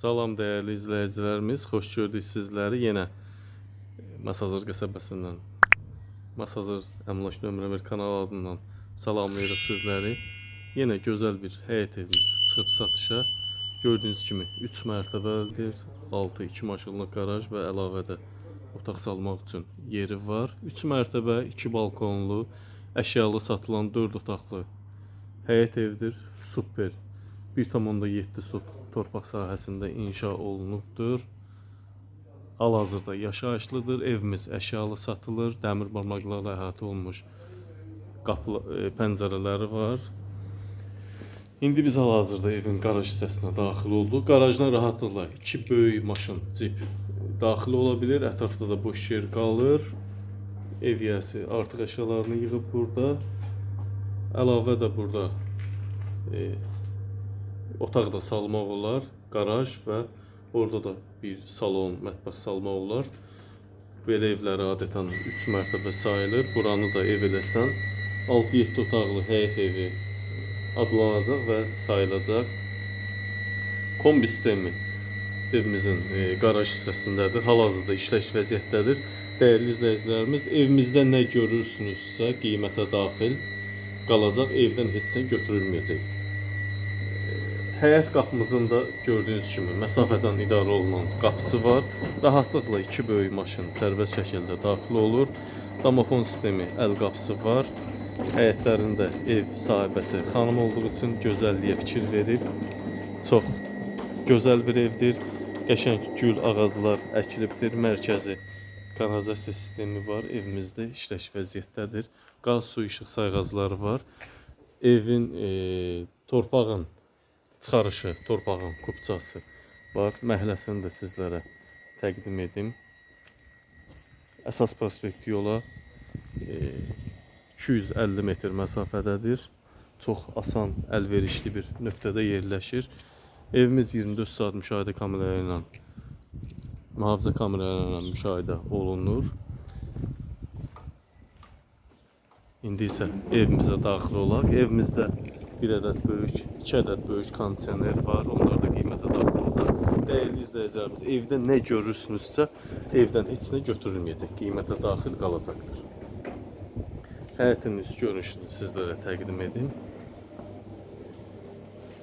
Salam dəyərli izləyicilərimiz, xoş gördük sizləri yenə Masazır qəsəbəsindən Masazır Əmlak nömrə 1 kanal adından salamlayırıq sizləri. Yenə gözəl bir həyət evimiz çıxıb satışa. Gördüyünüz kimi 3 mərtəbəlidir, 6 2 maşınlıq qaraj və əlavə də otaq salmaq üçün yeri var. 3 mərtəbə, 2 balkonlu, əşyalı satılan 4 otaqlı həyət evdir. Super. 1,7 sot torpaq sahəsində inşa olunubdur. Hal-hazırda yaşayışlıdır. Evimiz əşyalı satılır. Dəmir barmaqlarla əhatə olunmuş qapı e, pəncərələri var. İndi biz hal-hazırda evin qaraj hissəsinə daxil olduq. Qarajdan rahatlıqla iki böyük maşın, cip daxil ola bilər. Ətrafda da boş yer qalır. Ev yiyəsi artıq əşyalarını yığıb burada. Əlavə də burada e, otaq da salmaq olar, qaraj və orada da bir salon, mətbəx salmaq olar. Belə evlər adətən 3 mərtəbə sayılır. Buranı da ev eləsən 6-7 otaqlı həyət evi adlanacaq və sayılacaq. Kombi sistemi evimizin e, qaraj hissəsindədir. Hal-hazırda işləş vəziyyətdədir. Dəyərli izləyicilərimiz, evimizdə nə görürsünüzsə qiymətə daxil qalacaq, evdən heç nə götürülməyəcək. Həyət qapımızın da gördüyünüz kimi məsafədən idarə olunan qapısı var. Rahatlıqla iki böyük maşın sərbəst şəkildə daxil olur. Domofon sistemi əl qapısı var. Həyətlərində ev sahibəsi xanım olduğu üçün gözəlliyə fikir verib. Çox gözəl bir evdir. Qəşəng gül ağaclar əkilibdir. Mərkəzi kanalizasiya sistemi var. Evimizdə işləş vəziyyətdədir. Qaz, su, işıq sayğacları var. Evin e, torpağın çıxarışı, torpağın kupçası var. Məhləsini də sizlərə təqdim edim. Əsas prospekt yola e, 250 metr məsafədədir. Çox asan, əlverişli bir nöqtədə yerləşir. Evimiz 24 saat müşahidə kameraları ilə mühafizə kameraları müşahidə olunur. İndi isə evimizə daxil olaq. Evimizdə bir ədəd böyük, iki ədəd böyük kondisioner var. Onlar da qiymətə daxil olacaq. Dəyərli izləyicilərimiz, evdə nə görürsünüzsə, evdən heç nə götürülməyəcək. Qiymətə daxil qalacaqdır. Həyətimiz görünüşünü sizlərə təqdim edim.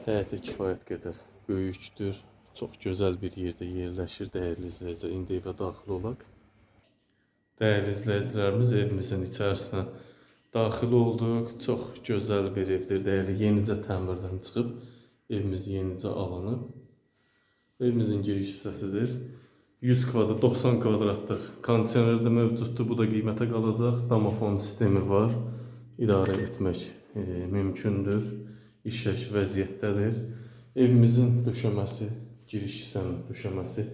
Həyəti kifayət qədər böyükdür. Çox gözəl bir yerdə yerləşir. Dəyərli izləyicilər, indi evə daxil olaq. Dəyərli izləyicilərimiz, evimizin içərisinə daxil olduq. Çox gözəl bir evdir. Dəyərli yenicə təmirdən çıxıb evimiz yenicə alınıb. Evimizin giriş hissəsidir. 100 kvadrat, 90 kvadratlıq kondisioner də mövcuddur. Bu da qiymətə qalacaq. Domofon sistemi var. İdarə etmək e, mümkündür. İşləş vəziyyətdədir. Evimizin döşəməsi, giriş hissənin döşəməsi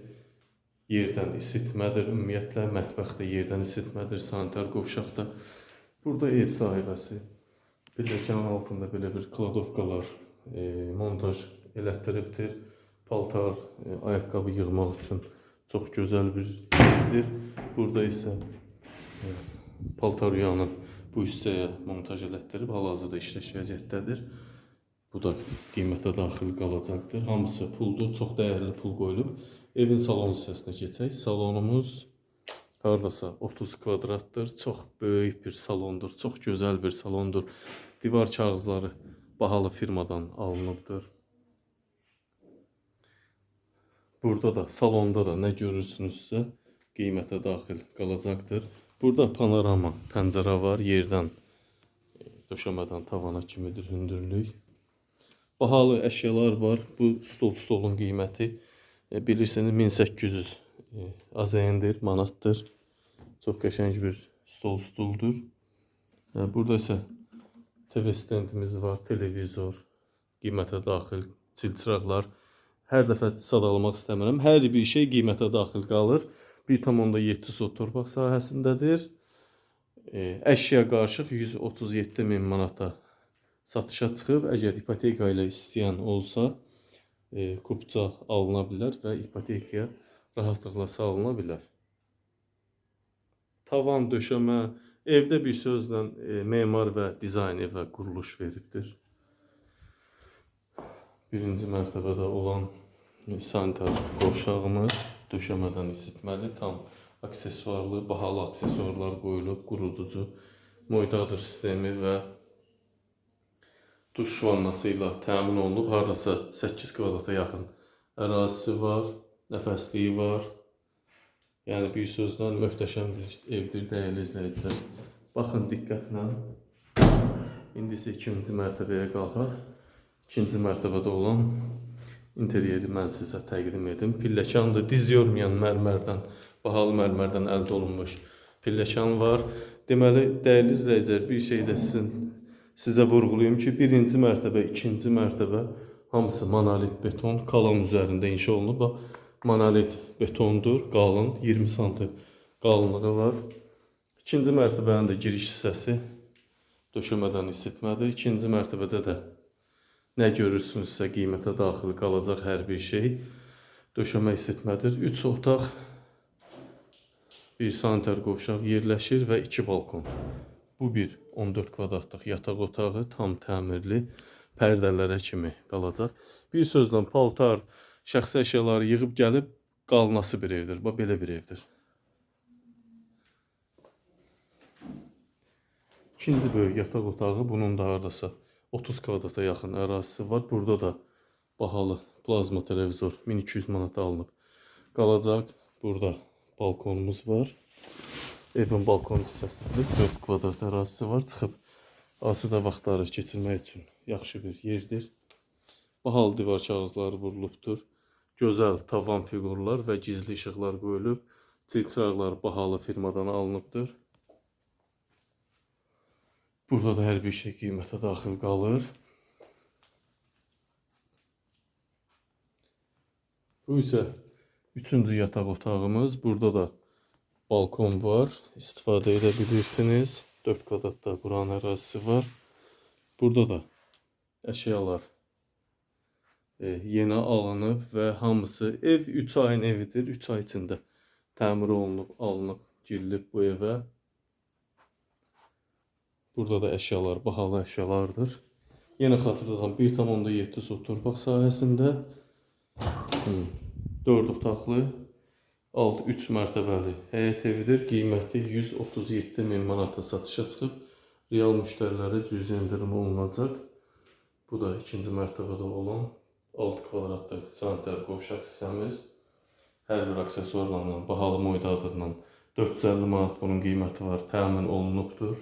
yerdən isitmədir. Ümumiyyətlə mətbəxdə yerdən isitmədir. Sanitar qovşaqda Burada ev sahibəsi pilləkənin altında belə bir kladovkalar e, montaj elətdiribdir. Paltar, e, ayaqqabı yığmaq üçün çox gözəl bir yerdir. Burada isə e, paltar yuyanı bu hissəyə montaj elətdirib hal-hazırda işləş vəziyyətdədir. Bu da qiymətə daxil qalacaqdır. Hamısı puldur, çox dəyərli pul qoyulub. Evin salon hissəsinə keçək. Salonumuz hardasa 30 kvadratdır. Çox böyük bir salondur. Çox gözəl bir salondur. Divar kağızları bahalı firmadan alınıbdır. Burada da salonda da nə görürsünüzsə qiymətə daxil qalacaqdır. Burada panorama pəncərə var. Yerdən e, döşəmədən tavana kimidir hündürlük. Bahalı əşyalar var. Bu stol stolun qiyməti e, bilirsiniz 1800 e, AZN-dir, manatdır. Çox qəşəng bir stol stuldur. Burada isə TV stendimiz var, televizor, qiymətə daxil çilçıraqlar. Hər dəfə sadalamaq istəmirəm. Hər bir şey qiymətə daxil qalır. 1,7 sot torpaq sahəsindədir. E, Əşya qarışıq 137 min manata satışa çıxıb. Əgər ipoteka ilə istəyən olsa, e, kupça alına bilər və ipotekaya rahatlıqla salına bilər. Tavan döşəmə, evdə bir sözlə e, memar və dizayn evə quruluş veribdir. Birinci mərtəbədə olan sanitar qovşağımız döşəmədən isitməli, tam aksesuarlı, bahalı aksesuarlar qoyulub, quruducu, moydadır sistemi və duş vannası ilə təmin olunub. Hardasa 8 kvadrata yaxın ərazisi var, nəfəsliyi var. Yəni bir sözlə möhtəşəm bir evdir dəyərli izləyicilər. Baxın diqqətlə. İndi isə ikinci mərtəbəyə qalxaq. İkinci mərtəbədə olan interyeri mən sizə təqdim edim. Pilləkandır, diz yormayan mərmərdən, bahalı mərmərdən əldə olunmuş pilləkan var. Deməli, dəyərli izləyicilər, bir şey də sizin sizə vurğulayım ki, birinci mərtəbə, ikinci mərtəbə hamısı monolit beton kalan üzərində inşa olunub. Monolit betondur, qalın, 20 sm qalınlığı var. İkinci mərtəbənin də giriş hissəsi döşəmədən isitmədir. İkinci mərtəbədə də nə görürsünüzsə qiymətə daxil qalacaq hər bir şey döşəmə isitmədir. 3 otaq, 1 sanitar qovşaq yerləşir və 2 balkon. Bu bir 14 kvadratlıq yataq otağı, tam təmirli, pərdələrə kimi qalacaq. Bir sözlə paltar, şəxsi əşyaları yığıb gəlib qalması bir evdir. Bax belə bir evdir. İkinci böyük yataq otağı, bunun da hardasa 30 kvadrata yaxın ərazisi var. Burada da bahalı plazma televizor 1200 manata alınıb qalacaq. Burada balkonumuz var. Evin balkon hissəsində 4 kvadrat ərazisi var. Çıxıb asudə vaxtları keçirmək üçün yaxşı bir yerdir. Bahalı divar kağızları vurulubdur. Gözəl tavan fiqurlar və gizli işıqlar qoyulub. Çilçıraqlar bahalı firmadan alınıbdır. Burada da hər bir şey qiymətə daxil qalır. Bu isə üçüncü yataq otağımız. Burada da balkon var. İstifadə edə bilirsiniz. 4 kvadratda buranın ərazisi var. Burada da əşyalar yeni alınıb və hamısı ev 3 ayın evidir. 3 ay içində təmir olunub, alınıb, girilib bu evə. Burada da əşyalar bahalı əşyalardır. Yenə xatırladan 1,7 sot torpaq sahəsində 4 otaqlı 6 3 mərtəbəli həyət evidir. Qiyməti 137 min manata satışa çıxıb. Real müştərilərə cüzi endirim olunacaq. Bu da ikinci mərtəbədə olan 6 kvadratlıq sanitar qovşaq hissəmiz. Hər bir aksesuarlarla, bahalı moydadırla 450 manat bunun qiyməti var, təmin olunubdur.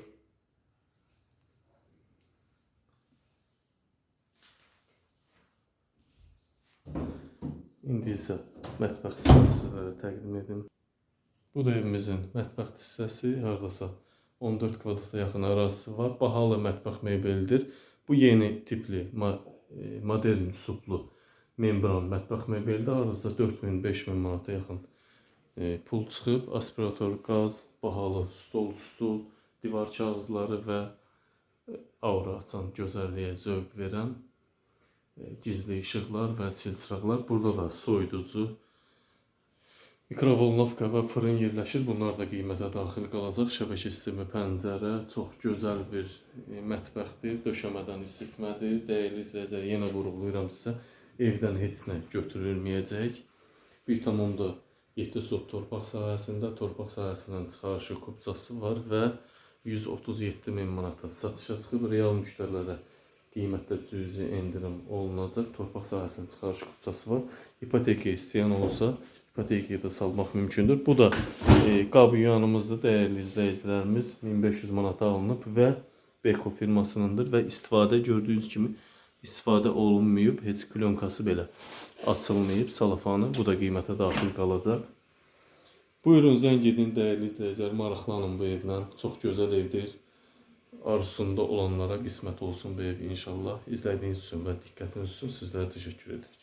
İndi isə mətbəx hissəsini sizlərə təqdim edim. Bu da evimizin mətbəx hissəsi, hardasa 14 kvadrata yaxın ərazisi var. Bahalı mətbəx mebelidir. Bu yeni tipli modern üslublu membran mətbəx mebelidir. Hardasa 4000-5000 manata yaxın e, pul çıxıb. Aspirator, qaz, bahalı stol, stul, divar kağızları və e, aura açan, gözəlliyə zövq verən e, gizli işıqlar və çilçıraqlar. Burada da soyuducu, mikrovolnovka və fırın yerləşir. Bunlar da qiymətə daxil qalacaq. Şəbəkə sistemi, pəncərə, çox gözəl bir e, mətbəxdir. Döşəmədən isitmədir. Dəyərli izləyicilər, yenə vurğulayıram sizə. Evdən heç nə götürülməyəcək. 1,7 sot torpaq sahəsində, torpaq sahəsindən çıxarışı kupçası var və 137 min manata satışa çıxıb real müştərilərə qiymətdə cüzi endirim olunacaq. Torpaq sahəsinin çıxarış kupçası var. İpoteka istəyən olsa, ipotekaya da salmaq mümkündür. Bu da e, qab yuyanımızdır dəyərli izləyicilərimiz. 1500 manata alınıb və Beko firmasınındır və istifadə gördüyünüz kimi istifadə olunmayıb, heç plonkası belə açılmayıb, salafanı. Bu da qiymətə daxil qalacaq. Buyurun zəng edin dəyərli izləyicilər, maraqlanın bu evlə. Çox gözəl evdir. Arzusunda olanlara qismət olsun bu ev inşallah. İzlədiyiniz üçün və diqqətiniz üçün sizlərə təşəkkür edirik.